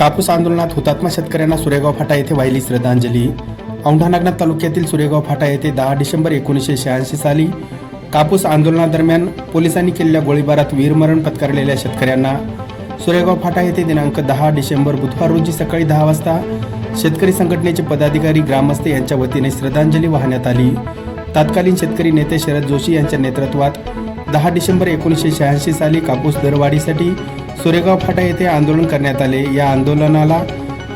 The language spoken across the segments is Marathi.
कापूस आंदोलनात हुतात्मा शेतकऱ्यांना सुरेगाव फाटा येथे वाहिली श्रद्धांजली. औंढा नागनाथ तालुक्यातील सुरेगाव फाटा येथे दहा डिसेंबर एकोणीसशे शहाऐंशी साली कापूस आंदोलनादरम्यान पोलिसांनी केलेल्या गोळीबारात वीरमरण पत्करलेल्या शेतकऱ्यांना. सुरेगाव फाटा येथे दिनांक दहा डिसेंबर बुधवार रोजी सकाळी दहा वाजता शेतकरी संघटनेचे पदाधिकारी ग्रामस्थ यांच्या वतीने श्रद्धांजली वाहण्यात आली. तत्कालीन शेतकरी नेते शरद जोशी यांच्या नेतृत्वात दहा डिसेंबर एकोणीसशे शहाऐंशी साली कापूस दरवाढीसाठी सुरेगाव फाटा येथे आंदोलन करण्यात आले. या आंदोलनाला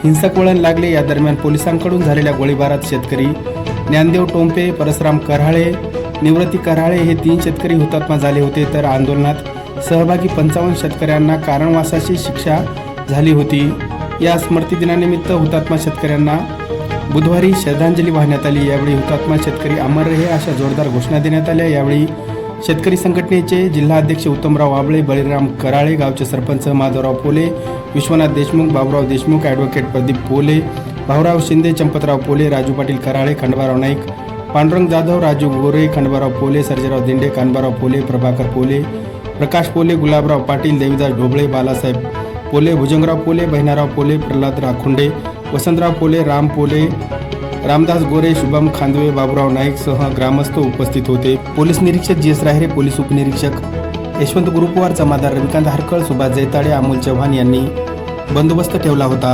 हिंसक वळण लागले. या दरम्यान पोलिसांकडून झालेल्या गोळीबारात शेतकरी ज्ञानदेव टोंपे परसराम कराळे निवृत्ती कराळे हे तीन शेतकरी हुतात्मा झाले होते. तर आंदोलनात सहभागी पंचावन्न शेतकऱ्यांना कारणवासाची शिक्षा झाली होती. या स्मृतिदिनानिमित्त हुतात्मा शेतकऱ्यांना बुधवारी श्रद्धांजली वाहण्यात आली. यावेळी हुतात्मा शेतकरी अमर रहे अशा जोरदार घोषणा देण्यात आल्या. यावेळी शेतकरी संघटनेचे जिल्हाध्यक्ष उत्तमराव वाबळे बळीराम कराळे गावचे सरपंच माधवराव पोले विश्वनाथ देशमुख बाबुराव देशमुख ॲडव्होकेट प्रदीप पोले भाऊराव शिंदे चंपतराव पोले राजू पाटील कराळे खंडबाराव नाईक पांडुरंग जाधव राजू गोरे खंडबाराव पोले सर्जेराव दिंडे कानबाराव पोले प्रभाकर पोले प्रकाश पोले गुलाबराव पाटील देवीदास ढोबळे बालासाहेब पोले भुजंगराव पोले बहिनाराव पोले प्रल्हाद राखुंडे वसंतराव पोले राम पोले रामदास गोरे शुभम खांदवे बाबुराव नाईक सह ग्रामस्थ उपस्थित होते. पोलीस निरीक्षक जी एस राहिरे पोलीस उपनिरीक्षक यशवंत गुरुपवार जमादार रविकांत हरकळ सुभाष जैताडे अमोल चव्हाण यांनी बंदोबस्त ठेवला होता.